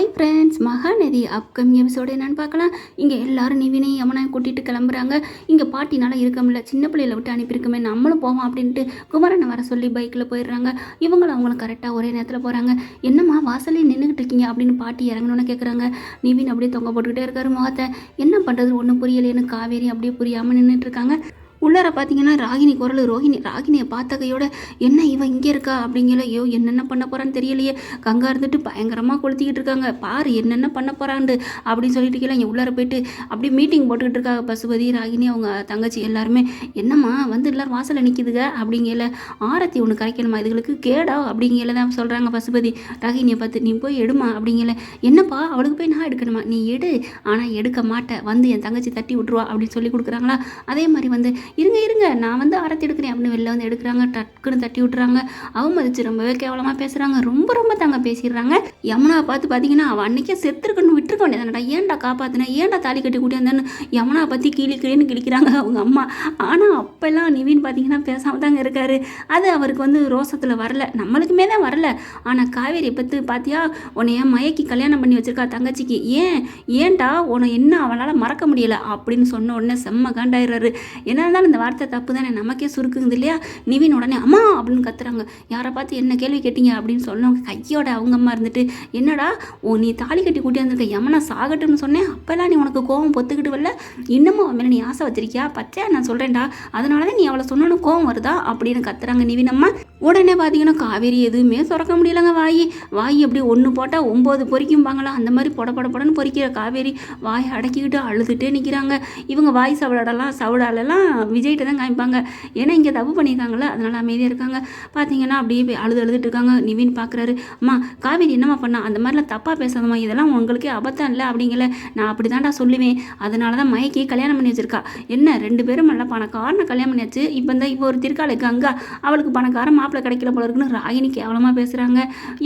Hi friends Mahanadhi upcoming episode என்னன்னு பார்க்கலாம். இங்கே எல்லாரும் நிவினை யமுனா கூட்டிகிட்டு கிளம்புறாங்க. இங்கே பாட்டினால இருக்க முடியல சின்ன பிள்ளையில விட்டு அனுப்பியிருக்கமே நம்மளும் போவோம் அப்படின்ட்டு குமரனை வர சொல்லி பைக்கில் போயிடுறாங்க. இவங்களும் அவங்களும் கரெக்டாக ஒரே நேரத்தில் போகிறாங்க என்னம்மா வாசலே நின்றுக்கிட்டு இருக்கீங்க அப்படின்னு பாட்டி இறங்கணும்னு கேட்குறாங்க நிவின் அப்படியே தொங்க போட்டுக்கிட்டே இருக்காரு முகத்தை. என்ன பண்ணுறது ஒன்றும் புரியலேன்னு காவேரி அப்படியே புரியாமல் நின்றுட்டு இருக்காங்க. உள்ளார பார்த்தீங்கன்னா ராகினி குரல் ரோஹிணி ராகினியை பார்த்தகையோட என்ன இவன் இங்கே இருக்கா? அப்படிங்கிற ஐயோ என்னென்ன பண்ண போகிறான்னு தெரியலையே. கங்கா இருந்துட்டு பயங்கரமாக கொளுத்திக்கிட்டு இருக்காங்க. பாரு என்னென்ன பண்ண போகிறாண்டு அப்படின்னு சொல்லிட்டு கீழே இங்கே உள்ளார போயிட்டு அப்படியே மீட்டிங் போட்டுக்கிட்டு இருக்காங்க பசுபதி ராகினி அவங்க தங்கச்சி எல்லாருமே. என்னம்மா வந்து எல்லாரும் வாசலில் நிற்கிதுங்க அப்படிங்கல ஆரத்தி ஒன்று கரைக்கணுமா? இதுகளுக்கு கேடா? அப்படிங்கல தான் சொல்கிறாங்க பசுபதி. ராகினியை பார்த்து நீ போய் எடுமா? அப்படிங்கல என்னப்பா அவளுக்கு போய் நான் எடுக்கணுமா? நீ எடு ஆனால் எடுக்க மாட்டேன் வந்து என் தங்கச்சி தட்டி விட்ருவா அப்படின்னு சொல்லி கொடுக்குறாங்களா? அதே மாதிரி வந்து இருங்க இருங்க நான் வந்து ஆரத்தி எடுக்கிறேன். அப்படின்னு வெளில வந்து எடுக்கிறாங்க டக்குன்னு தட்டி விட்றாங்க அவமதிச்சு ரொம்பவே கேவலமாக பேசுகிறாங்க ரொம்ப ரொம்ப தாங்க பேசிடுறாங்க. யமுனாவை பார்த்து பார்த்தீங்கன்னா அவள் அன்றைக்கே செத்துருக்கணும் விட்டுருக்க வேண்டியதானடா ஏன்டா காப்பாற்றினா ஏன்டா தாலி கட்டி கூட்டியாந்தேன்னு யமுனாவை பற்றி கிளி கிளின்னு கிழிக்கிறாங்க அவங்க அம்மா. ஆனால் அப்போல்லாம் நிவின் பார்த்தீங்கன்னா பேசாமல் தாங்க இருக்காரு. அது அவருக்கு வந்து ரோசத்தில் வரல. நம்மளுக்குமே தான் வரல. ஆனால் காவேரி பற்றி பார்த்தியா உன்னைய மயக்கி கல்யாணம் பண்ணி வச்சிருக்கா தங்கச்சிக்கு. ஏன்? ஏன்டா? உன்னை என்ன அவனால் மறக்க முடியலை? அப்படின்னு சொன்ன உடனே செம்ம காண்டாயிடுறாரு. என்னதான் இருந்தாலும் இந்த வார்த்தை தப்பு தானே நமக்கே சுருக்குங்குது இல்லையா? நிவின் உடனே அம்மா! அப்படின்னு கத்துறாங்க. யாரை பார்த்து என்ன கேள்வி கேட்டீங்க? அப்படின்னு சொன்னவங்க கையோட அவங்க அம்மா இருந்துட்டு என்னடா ஓ நீ தாலி கட்டி கூட்டி வந்திருக்க யமனா சாகட்டும்னு சொன்னேன். அப்போல்லாம் நீ உனக்கு கோவம் பொத்துக்கிட்டு வரல இன்னமும் அவன் மேலே நீ ஆசை வச்சிருக்கியா? பச்சையா நான் சொல்கிறேன்டா அதனால தான் நீ அவளை சொன்னோன்னு கோவம் வருதா? அப்படின்னு கத்துறாங்க நிவின் அம்மா. உடனே பார்த்தீங்கன்னா காவேரி எதுவுமே சுரக்க முடியலங்க வாய். வாய் எப்படி ஒன்று போட்டால் ஒம்பது பொறிக்கும்பாங்களா அந்த மாதிரி பொட படன்னு பொறிக்கிற காவேரி வாயை அடக்கிக்கிட்டு அழுதுகிட்டே நிற்கிறாங்க இவங்க வாய் சவடாடலாம் சவடாலெல்லாம் விஜய்கிட்ட தான் காமிப்பாங்க. ஏன்னா இங்கே தப்பு பண்ணியிருக்காங்களே அதனால் அமைதியாக இருக்காங்க. பார்த்தீங்கன்னா அப்படியே போய் அழுது அழுதுட்டு இருக்காங்க. நிவின் பார்க்குறாரு அம்மா காவேரி என்னம்மா பண்ணா? அந்த மாதிரிலாம் தப்பாக பேசாதம்மா. இதெல்லாம் உங்களுக்கே அபத்தம் இல்லை அப்படிங்கல. நான் அப்படி தான்டா சொல்லுவேன். அதனால தான் மயக்கி கல்யாணம் பண்ணி வச்சிருக்கா. என்ன ரெண்டு பேரும் நல்லா பணக்காரனை கல்யாணம் பண்ணியாச்சு? இப்போ இந்த இப்போ ஒரு திருக்காலுக்கு அங்கே அவளுக்கு பணக்காரன் மாப்பிள்ளை கிடைக்கல போல இருக்குன்னு ராகினி கேவலமாக பேசுகிறாங்க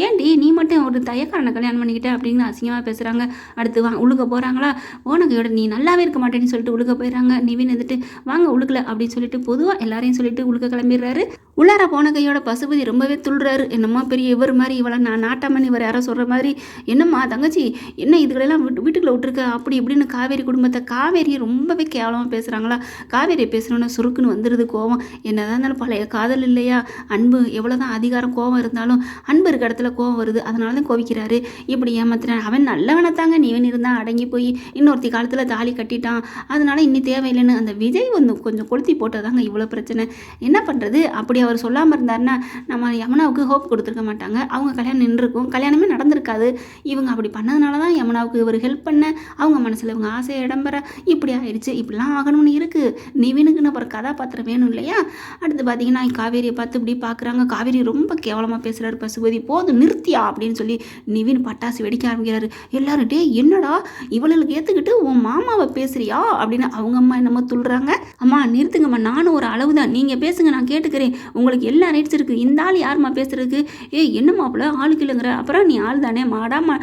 ஏன்டி நீ மட்டும் ஒரு தயக்காரனை கல்யாணம் பண்ணிக்கிட்ட அப்படின்னு அசிங்கமாக பேசுகிறாங்க அடுத்து வா உழுக போகிறாங்களா ஓனகையோட நீ நல்லாவே இருக்க மாட்டேன்னு சொல்லிட்டு உழுக போயிடுறாங்க. நிவின் வந்துட்டு வாங்க கொடுக்கல அப்படின்னு சொல்லிட்டு பொதுவாக எல்லாரையும் சொல்லிட்டு உழுக்க கிளம்பிடுறாரு. உள்ளார போன கையோட பசுபதி ரொம்பவே துள்ளுறாரு. என்னம்மா பெரிய இவர் மாதிரி இவளை நான் நாட்டாமன் இவர் யாரோ சொல்கிற மாதிரி என்னம்மா தங்கச்சி என்ன இதுகளெல்லாம் வீட்டு வீட்டுக்குள்ள விட்டுருக்க? அப்படி இப்படின்னு காவேரி குடும்பத்தை காவேரியை ரொம்பவே கேவலமாக பேசுகிறாங்களா காவேரி பேசுகிறோன்னா சுருக்குன்னு வந்துடுது கோவம். என்னதான் இருந்தாலும் பழைய காதல் இல்லையா? அன்பு எவ்வளோ தான் அதிகாரம் கோவம் இருந்தாலும் அன்பு இருக்க இடத்துல கோவம் வருது. அதனால தான் கோவிக்கிறாரு. இப்படி ஏமாத்துறான். அவன் நல்லவனை தாங்க நீவன் இருந்தால் அடங்கி போய் இன்னொருத்தி காலத்தில் தாலி கட்டிட்டான். அதனால இன்னி தேவையில்லைன்னு அந்த விஜய் வந்து கொஞ்சம் கொளுத்தி போட்டதாங்க இவ்வளோ பிரச்சனை. என்ன பண்ணுறது அப்படி அவர் சொல்லாமல் இருந்தாருன்னா நம்ம யமுனாவுக்கு ஹோப் கொடுத்துருக்க மாட்டாங்க. அவங்க கல்யாணம் நின்றுருக்கும். கல்யாணமே நடந்திருக்காது. இவங்க அப்படி பண்ணதுனால தான் யமுனாவுக்கு இவர் ஹெல்ப் பண்ண. அவங்க மனசில் இவங்க ஆசையை இடம்பெற. இப்படி ஆயிடுச்சு இப்படிலாம் ஆகணும்னு இருக்குது நிவினுக்குன்னு அப்புறம் கதாபாத்திரம் வேணும் இல்லையா? அடுத்து பார்த்தீங்கன்னா காவேரியை பார்த்து இப்படி பார்க்குறாங்க காவேரி ரொம்ப கேவலமாக பேசுகிறாரு பசுபதி போதும் நிறுத்தியா? அப்படின்னு சொல்லி நிவின் பட்டாசு வெடிக்க ஆரம்பிக்கிறாரு. எல்லாரும் டே என்னடா? இவளுக்கு ஏற்றுக்கிட்டு உன் மாமாவை பேசுறியா? அப்படின்னு அவங்க அம்மா என்னமோ துள்ளுறாங்க. அம்மா நிறுத்துங்கம்மா. நானும் ஒரு அளவு தான் நீங்கள் பேசுங்க நான் கேட்டுக்கிறேன். உங்களுக்கு எல்லா ரைட்ஸ் இருக்குது இந்த ஆள் யாரும்மா பேசுகிறதுக்கு ஏய் என்ன மாப்பிள்ள? ஆளுக்கு இல்லைங்கிற அப்புறம் நீ ஆள் தானே? மாடா மா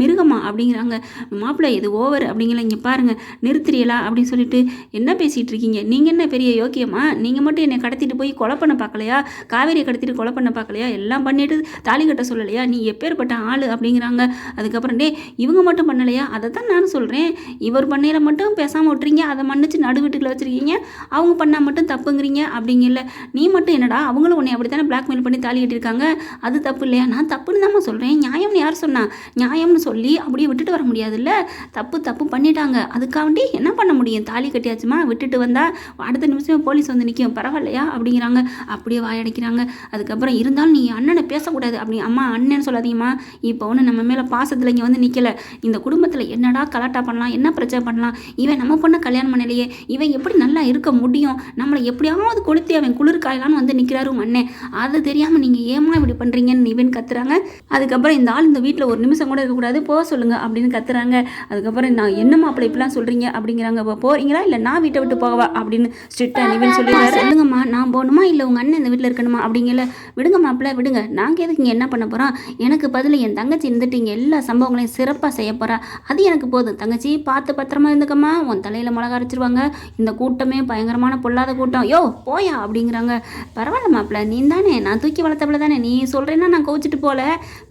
மிருகம்மா மிருகமா அப்படிங்கிறாங்க. மாப்பிள்ளை இது ஓவர் அப்படிங்கிற இங்கே பாருங்கள் நிறுத்துறீங்களா அப்படின்னு சொல்லிட்டு என்ன பேசிகிட்டு இருக்கீங்க? நீங்கள் என்ன பெரிய யோக்கியமா நீங்கள் மட்டும் என்னை கடத்திட்டு போய் கொலை பண்ண பார்க்கலையா? காவேரியை கடத்திட்டு கொலை பண்ண பார்க்கலையா? எல்லாம் பண்ணிட்டு தாலி கட்ட சொல்லலையா? நீ எப்பேற்பட்ட ஆள் அப்படிங்கிறாங்க. அதுக்கப்புறம் டே இவங்க மட்டும் பண்ணலையா? அதை தான் நான் சொல்கிறேன் இவர் பண்ணையில் மட்டும் பேசாமல் விட்டுறீங்க. அதை மன்னிச்சு நடுவீட்டுக்குள்ள வச்சுருக்கீங்க. அவங்க பண்ணால் மட்டும் தப்புங்கிறீங்க அப்படிங்கல. நீ மட்டும் என்னடா அவங்களும் உன்னை அப்படி தானே பிளாக்மெயில் பண்ணி தாலி கட்டியிருக்காங்க? அது தப்பு இல்லையா? நான் தப்புன்னு தான் சொல்கிறேன் நியாயம்னு யார் சொன்னா? நியாயம்னு சொல்லி அப்படியே விட்டுட்டு வர முடியாதுல்ல? தப்பு தப்பு பண்ணிட்டாங்க. அதுக்காண்டி என்ன பண்ண முடியும்? தாலி கட்டியாச்சுமா? விட்டுட்டு வந்தால் அடுத்த நிமிஷம் போலீஸ் வந்து நிற்கும் பரவாயில்லையா? அப்படிங்கிறாங்க. அப்படியே வாயடைக்கிறாங்க. அதுக்கப்புறம் இருந்தாலும் நீ அண்ணனை பேசக்கூடாது. அப்படி அம்மா அண்ணன் சொல்லாதீங்கம்மா. இப்போ ஒன்று நம்ம மேலே பாசத்தில் இங்கே வந்து நிற்கல இந்த குடும்பத்தில் என்னடா கலாட்டா பண்ணலாம்? என்ன பிரச்சனை பண்ணலாம்? இவன் நம்ம பொண்ணை கல்யாணம் பண்ணலையே. இவன் எப்படி நல்லா இருக்க முடியும். நம்மளை எப்படியாவது கொளுத்தி அவன் குளிர் காயலான்னு வந்து நிற்கிறாரு உங்க அண்ணன் அது தெரியாமல் நீங்கள் ஏமா இப்படி பண்ணுறீங்கன்னு நிவின் கத்துறாங்க. அதுக்கப்புறம் இந்த ஆள் இந்த வீட்டில் ஒரு நிமிஷம் கூட இருக்கக்கூடாது. போக சொல்லுங்கள் அப்படின்னு கத்துறாங்க. அதுக்கப்புறம் நான் என்னம்மா அப்படி இப்படிலாம் சொல்கிறீங்க அப்படிங்கிறாங்க. இப்போ போகிறீங்களா இல்லை நான் வீட்டை விட்டு போகவா அப்படின்னு ஸ்ட்ரிக்டாக நிவின் சொல்லிடுறாரு. சொல்லுங்கம்மா. நான் போகணுமா? இல்லை உங்கள் அண்ணன் இந்த வீட்டில் இருக்கணுமா? அப்படிங்கல. விடுங்க மாப்பிள்ள விடுங்க. நாங்கள் எதுக்கு இங்கே என்ன பண்ண போகிறோம் எனக்கு பதில் என் தங்கச்சி இருந்துட்டு இங்கே எல்லா சம்பவங்களையும் சிறப்பாக செய்ய போகிறா அது எனக்கு போதும். தங்கச்சி பார்த்து பத்திரமா இருந்துக்கம்மா. உன் தலையில் மிளகா அரைச்சிருவாங்க. இந்த கூட்டமே பயங்கர பயங்கரமான பொல்லாத கூட்டம். யோ போயா அப்படிங்கிறாங்க. பரவாயில்ல மாப்பிள்ள நீ தானே நான் தூக்கி வளர்த்தவள தானே. நீ சொல்கிறேன்னா நான் கோச்சிட்டு போகல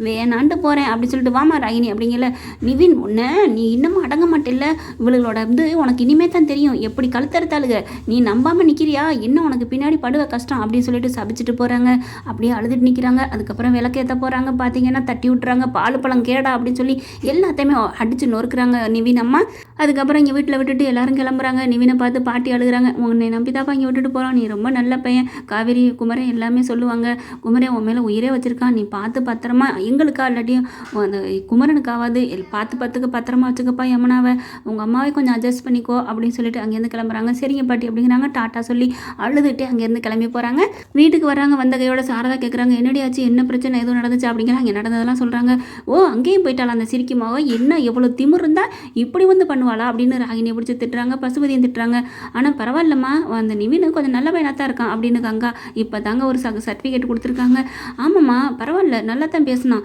வேணான்ட்டு போகிறேன் அப்படி சொல்லிட்டு வாமா ராகினி அப்படிங்கல. நிவின் உன்னை நீ இன்னமும் அடங்க மாட்டில்ல. இவளுகளோட வந்து உனக்கு இனிமே தான் தெரியும். எப்படி கழுத்தறுத்தாளுக? நீ நம்பாமல் நிற்கிறியா இன்னும் உனக்கு பின்னாடி படுவ கஷ்டம்? அப்படின்னு சொல்லிட்டு சபிச்சுட்டு போகிறாங்க அப்படியே அழுதுட்டு நிற்கிறாங்க அதுக்கப்புறம் விளக்கேற்ற போகிறாங்க பார்த்தீங்கன்னா தட்டி விட்டுறாங்க. பால் பழம் கேடா அப்படின்னு சொல்லி எல்லாத்தையுமே அடித்து நொறுக்குறாங்க நிவின் அம்மா. அதுக்கப்புறம் இங்கே வீட்டில் விட்டுட்டு எல்லாரும் கிளம்புறாங்க. நிவினை பார்த்து பாட்டி அழுகுறாங்க. உன்னை நம்பிதாப்பா இங்கே விட்டுட்டு போகிறோம் நீ ரொம்ப நல்ல பையன். காவேரி குமரன் எல்லாமே சொல்லுவாங்க. குமரன் உன் மேலே உயிரே வச்சுருக்கான். நீ பார்த்து பத்திரமா எங்களுக்கா இல்லாட்டியும் அந்த குமரனுக்காவது எல் பார்த்து பார்த்துக்க பத்திரமா வச்சுக்கப்பா யமுனாவை. உங்கள் அம்மாவை கொஞ்சம் அட்ஜஸ்ட் பண்ணிக்கோ அப்படின்னு சொல்லிட்டு அங்கேருந்து கிளம்புறாங்க. சரிங்க பாட்டி அப்படிங்கிறாங்க. டாட்டா சொல்லி அழுதுட்டு அங்கேருந்து கிளம்பி போகிறாங்க வீட்டுக்கு வராங்க வந்த கையோட சாரதா கேட்குறாங்க என்னடி ஆச்சு? என்ன பிரச்சனை? எதுவும் நடந்துச்சு? அப்படிங்கிறாங்க. நடந்ததெல்லாம் சொல்கிறாங்க ஓ அங்கேயும் போயிட்டாலும் அந்த சிரிக்குமாவோ என்ன? எவ்வளோ திமிர் இருந்தால் இப்படி வந்து பண்ணுவாளா அப்படின்னு ராகினியை பிடிச்சி திட்டுறாங்க பசுபதியும் திட்டுறாங்க. ஆனால் பரவாயில்லம்மா அந்த நிவின் கொஞ்சம் நல்ல பையனாக தான் இருக்கான் அப்படின்னு கங்கா இப்போ தாங்க ஒரு ச சர்டிஃபிகேட் கொடுத்துருக்காங்க. ஆமாம்மா பரவாயில்ல நல்லா தான் பேசினான்.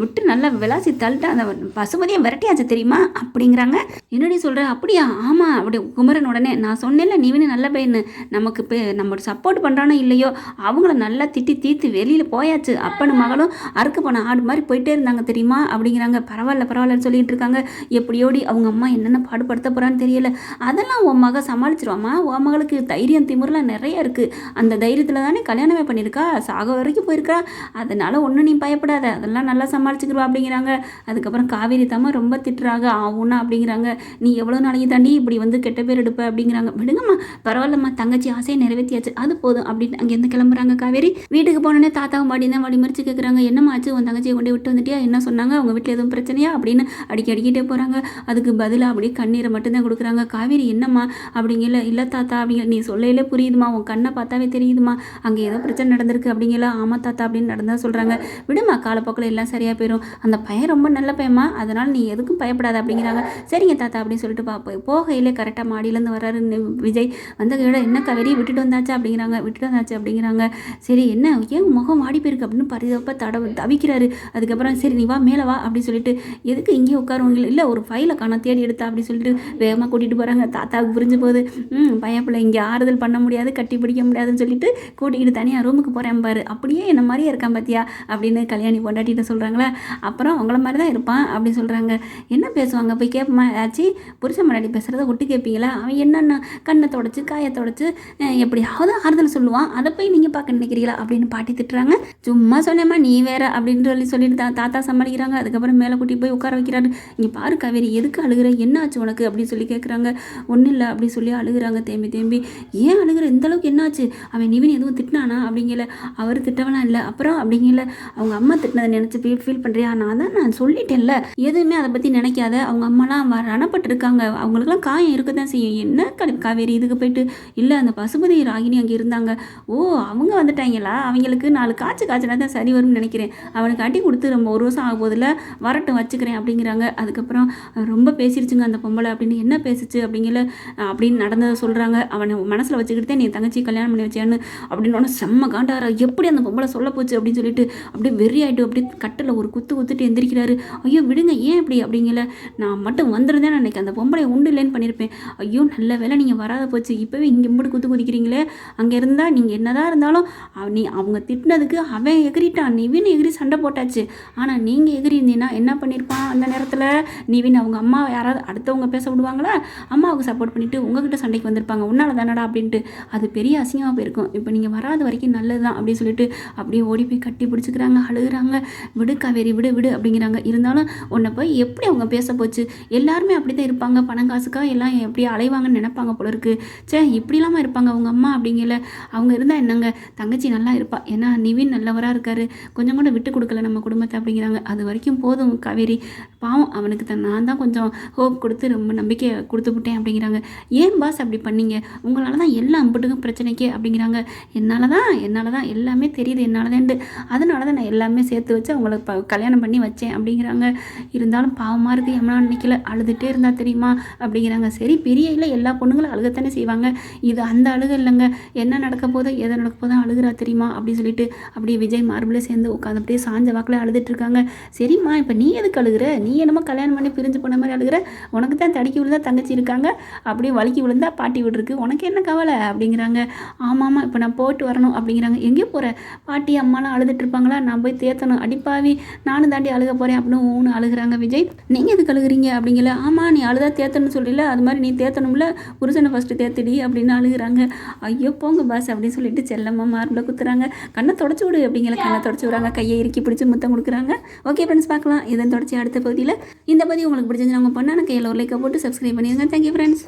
விட்டு நல்லா விளாசி தள்ளிட்டு அந்த பசுபதியை விரட்டியாச்சு தெரியுமா? அப்படிங்கிறாங்க. என்னடி சொல்கிற அப்படியா? ஆமாம் அப்படி குமரன் உடனே நான் சொன்னேன்ல நிவினு நல்ல பையனு நமக்கு இப்போ நம்ம சப்போர்ட் பண்ணுறானோ இல்லையோ அவங்கள நல்லா திட்டி தீர்த்து வெளியில் போயாச்சு. அப்பனு மகளும் அறுக்க போன ஆடு மாதிரி போயிட்டே இருந்தாங்க தெரியுமா? அப்படிங்கிறாங்க. பரவாயில்ல பரவாயில்லன்னு சொல்லிட்டு இருக்காங்க. எப்படியோடி அவங்க அம்மா என்ன என்னென்ன பாடுபடுத்த போகிறான்னு தெரியல. அதெல்லாம் உன் மக சமாளிச்சிருவாம்மா. உன் மகளுக்கு தைரியம் திமுறலாம் நிறைய இருக்குது அந்த தைரியத்தில் தானே கல்யாணமே பண்ணியிருக்கா? சாக வரைக்கும் போயிருக்கா. அதனால் ஒன்றும் நீ பயப்படாத. அதெல்லாம் நல்லா சமாளிச்சுக்கிருவா அப்படிங்கிறாங்க. அதுக்கப்புறம் காவேரி தாம்மா ரொம்ப திட்டுறாங்க. ஆவுன்னா அப்படிங்கிறாங்க. நீ எவ்வளோ நாளைக்கு தாண்டி இப்படி வந்து கெட்ட பேர் எடுப்ப? அப்படிங்கிறாங்க. விடுங்கம்மா. பரவாயில்லம்மா. தங்கச்சி ஆசையை நிறைவேற்றியாச்சு அது போதும். அப்படின்னு அங்கேருந்து கிளம்புறாங்க காவேரி. வீட்டுக்கு போனோடனே தாத்தாவும் பாடி தான் வழி மறிச்சு கேட்குறாங்க என்னம்மா ஆச்சு? உன் தங்கச்சியை கொண்டு விட்டு வந்துட்டியா? என்ன சொன்னாங்க? அவங்க வீட்டில் எதுவும் பிரச்சனையா? அப்படின்னு அடிக்கி அடிக்கிட்டே போகிறாங்க அதுக்கு பதிலாக அப்படியே கண்ணீரை மட்டும்தான் கொடுக்குறாங்க. காவேரி என்னம்மா? அப்படிங்கல இல்லை தாத்தா அப்படிங்க நீ சொல்லையிலே புரியுதுமா உன் கண்ணை பார்த்தாவே தெரியுதுமா அங்கே ஏதோ பிரச்சனை நடந்திருக்கு அப்படிங்கல ஆமாம் தாத்தா அப்படின்னு நடந்தால் சொல்கிறாங்க விடுமா காலப்போக்கில் எல்லாம் சரியாக போயிடும் அந்த பையன் ரொம்ப நல்ல பையமா அதனால் நீ எதுக்கும் பயப்படாத அப்படிங்கிறாங்க. சரிங்க தாத்தா அப்படின்னு சொல்லிட்டு பார்ப்போம் போகையிலே கரெக்டாக மாடியிலேருந்து வர்றாரு விஜய். வந்த கையோட என்ன காவேரி விட்டுட்டு வந்தாச்சா? அப்படிங்கிறாங்க. விட்டுட்டு வந்தாச்சு அப்படிங்கிறாங்க. சரி என்ன? ஏன் முகம் மாடி போயிருக்கு? அப்படின்னு பரிதப்ப தட தவிக்கிறாரு. அதுக்கப்புறம் சரி நீ வா மேலே வா அப்படின்னு சொல்லிட்டு எதுக்கு இங்கேயே உட்காருவங்க? இல்லை ஒரு ஃபைலை காண தேடி எடுத்தா அப்படி சொல்லிட்டு வேகமாக கூட்டிகிட்டு போகிறாங்க தாத்தாவுக்கு புரிஞ்சு போகுது ம் பையன் பிள்ளை இங்கே ஆறுதல் பண்ண முடியாது கட்டி பிடிக்க முடியாதுன்னு சொல்லிட்டு கூட்டிகிட்டு தனியாக ரூமுக்கு போகிறேன் பாரு. அப்படியே என்ன மாதிரியே இருக்கான் பார்த்தியா அப்படின்னு கல்யாணி பொண்டாட்டிகிட்ட சொல்கிறாங்களே அப்புறம் உங்களை மாதிரி தான் இருப்பான் அப்படின்னு சொல்கிறாங்க என்ன பேசுவாங்க? போய் கேட்போமா ஆச்சு புருஷன் முன்னாடி பேசுகிறத ஒட்டு கேட்பீங்களா அவன் என்னென்ன கண்ணை தொடச்சி காயை தொடச்சி எப்படியாவது ஆறுதல் சொல்லுவான். அதை போய் நீங்கள் பார்க்க நினைக்கிறீங்களா? அப்படின்னு பாட்டி திட்டுறாங்க. சும்மா சொன்னேம்மா நீ வேற அப்படின்னு சொல்லி சொல்லிட்டு தா- தாத்தா சமாளிக்கிறாங்க. அதுக்கப்புறம் மேலே கூட்டி போய் உட்கார வைக்கிறாரு. இங்கே பாரு காவேரி எதுக்கு அழுகுற? என்ன ஆச்சு உனக்கு அப்படின்னு சொல்லி கேட்குறாங்க ஒன்றும் இல்லை அப்படி சொல்லி அழுகுறாங்க தேம்பி தேம்பி. ஏன் அழுகுற? இந்த அளவுக்கு என்னாச்சு? அவன் நிவின் எதுவும் திட்டினானா அப்படிங்கல. அவர் திட்டவனா இல்லை. அப்புறம் அப்படிங்கல. அவங்க அம்மா திட்டினதை நினச்சி ஃபீல் ஃபீல் பண்ணுறியா நான் தான் நான் சொல்லிட்டேன்ல. எதுவுமே அதை பற்றி நினைக்காத. அவங்க அம்மாலாம் வ- ரணப்பட்டிருக்காங்க. அவங்களுக்குலாம் காயம் இருக்க தான் செய்யும். என்ன காவேரி இதுக்கு போயிட்டு? இல்லை அந்த பசுபதி ராகினி அங்கே இருந்தாங்க. ஓ அவங்க வந்துட்டாங்களா? அவங்களுக்கு நாலு காய்ச்சி காய்ச்சினா தான் சரி வரும்னு நினைக்கிறேன். அவனுக்கு அடி கொடுத்து ரொம்ப ஒரு வருஷம் ஆகும் போதில் வரட்டும் வச்சுக்கிறேன் அப்படிங்கிறாங்க. அதுக்கப்புறம் ரொம்ப பேசிடுச்சு பேசுச்சுங்க அந்த பொம்பளை அப்படின்னு என்ன பேசுச்சு அப்படிங்கிற அப்படின்னு நடந்ததை சொல்கிறாங்க அவனை மனசில் வச்சுக்கிட்டே நீ தங்கச்சி கல்யாணம் பண்ணி வச்சேன்னு அப்படின்னு உடனே செம்ம காண்டாரா. எப்படி அந்த பொம்பளை சொல்ல போச்சு அப்படின்னு சொல்லிட்டு அப்படியே வெறி ஆகிட்டு அப்படியே கட்டில் ஒரு குத்து குத்துட்டு எந்திரிக்கிறாரு. ஐயோ விடுங்க ஏன் இப்படி அப்படிங்கல. நான் மட்டும் வந்திருந்தேன் அன்றைக்கி அந்த பொம்பளை உண்டு இல்லைன்னு பண்ணியிருப்பேன் ஐயோ நல்ல வேளை நீங்கள் வராத போச்சு. இப்போவே இங்கே மட்டும் குத்து குதிக்கிறீங்களே. அங்கே இருந்தால் நீங்கள் என்னதான் இருந்தாலும் நீ அவங்க திட்டினதுக்கு அவன் எகிரிட்டான் நிவின் எகிரி சண்டை போட்டாச்சு. ஆனால் நீங்கள் எகிரி இருந்தீங்கன்னா என்ன பண்ணியிருப்பான் அந்த நேரத்தில்? நிவின் அவங்க அம்மா யாராவது அடுத்தவங்க பேச விடுவாங்களா? அம்மாவுக்கு சப்போர்ட் பண்ணிவிட்டு உங்ககிட்ட சண்டைக்கு வந்திருப்பாங்க. உன்னால தானடா அப்படின்ட்டு. அது பெரிய அசிங்கமாக போயிருக்கும். இப்போ நீங்கள் வராத வரைக்கும் நல்லது தான் அப்படின்னு சொல்லிட்டு அப்படியே ஓடி போய் கட்டி பிடிச்சிக்கிறாங்க அழுகுறாங்க. விடு காவேரி விடு விடு அப்படிங்கிறாங்க. இருந்தாலும் உன்னை போய் எப்படி அவங்க பேச போச்சு? எல்லாருமே அப்படி தான் இருப்பாங்க. பணம் காசுக்காக எல்லாம் எப்படி அலைவாங்கன்னு நினைப்பாங்க போல இருக்கு. சே இப்படிலாமா இருப்பாங்க அவங்க அம்மா அப்படிங்கல அவங்க இருந்தால் என்னங்க? தங்கச்சி நல்லா இருப்பா. ஏன்னா நிவின் நல்லவராக இருக்காரு. கொஞ்சம் கூட விட்டு கொடுக்கல நம்ம குடும்பத்தை அப்படிங்கிறாங்க. அது வரைக்கும் போதும் காவேரி. பாவம் அவனுக்கு தான். நான் தான் கொஞ்சம் ஹோப் கொடுத்து ரொம்ப நம்பிக்கை கொடுத்து விட்டேன் அப்படிங்கிறாங்க. ஏன் பாஸ் அப்படி பண்ணீங்க? உங்களால் தான் எல்லா அம்பட்டுக்கும் பிரச்சனைக்கு அப்படிங்கிறாங்க. என்னால் தான் என்னால் தான் எல்லாமே தெரியுது என்னால் தான். அதனால தான் நான் எல்லாமே சேர்த்து வச்சு அவங்கள ப கல்யாணம் பண்ணி வச்சேன் அப்படிங்கிறாங்க. இருந்தாலும் பாவமாக இருக்குது எம்னா நினைக்கல அழுதுகிட்டே இருந்தால் தெரியுமா? அப்படிங்கிறாங்க. சரி பெரிய இல்லை எல்லா பொண்ணுங்களும் அழுகத்தானே செய்வாங்க. இது அந்த அழுக இல்லைங்க. என்ன நடக்க போதோ எதை நடக்க போதோ அழுகுறா தெரியுமா? அப்படின்னு சொல்லிட்டு அப்படியே விஜய் மார்பிளே சேர்ந்து உட்காந்து அப்படியே சாஞ்ச வாக்கில் அழுதுட்டு இருக்காங்க. சரிம்மா இப்போ நீ எதுக்கு அழுகுற? நீ என்னமோ கல்யாணம் பண்ணி பிரிஞ்சு போன மாதிரி அழுகுற? உனக்கு தான் தடுக்கி விழுந்தா தங்கச்சி இருக்காங்க. அப்படியே வலிக்கி விழுந்தா பாட்டி விட்ருக்கு உனக்கு என்ன கவலை? அப்படிங்கிறாங்க. ஆமாம்மா இப்போ நான் போட்டு வரணும் அப்படிங்கிறாங்க. எங்கேயோ போகிற பாட்டி அம்மாலாம் அழுதுட்டு இருப்பாங்களா? நான் போய் தேத்தணும். அடிப்பாவி நானும் தாண்டி அழுக போகிறேன் அப்படின்னு ஊனு அழுகுறாங்க விஜய். நீங்கள் எதுக்கு அழுகுறீங்க? அப்படிங்கல. ஆமாம் நீ அழுதா தேத்தணும்னு சொல்லில. அது மாதிரி நீ தேத்தணும்ல. புருஷனை ஃபஸ்ட்டு தேத்திடி அப்படின்னு அழுகுறாங்க. ஐயோ போங்க பாஸ் அப்படின்னு சொல்லிட்டு செல்லம்மா மார்பில் குத்துறாங்க. கண்ணை தொடச்சி விடு அப்படிங்கிற கண்ணை தொடச்சி விடுறாங்க. கையை இறுக்கி பிடிச்சி முத்தம் கொடுக்குறாங்க. ஓகே ஃப்ரெண்ட்ஸ் பார்க்கலாம். இதன் தொடர்ச்சி அடுத்த பற்றியில் இந்த பற்றி உங்களுக்கு பிடிச்சிருந்து அவங்க பண்ணால் கையில் ஒரு லைக்கை போட்டு சப்ஸ்கிரைப் பண்ணிடுங்க. Thank you friends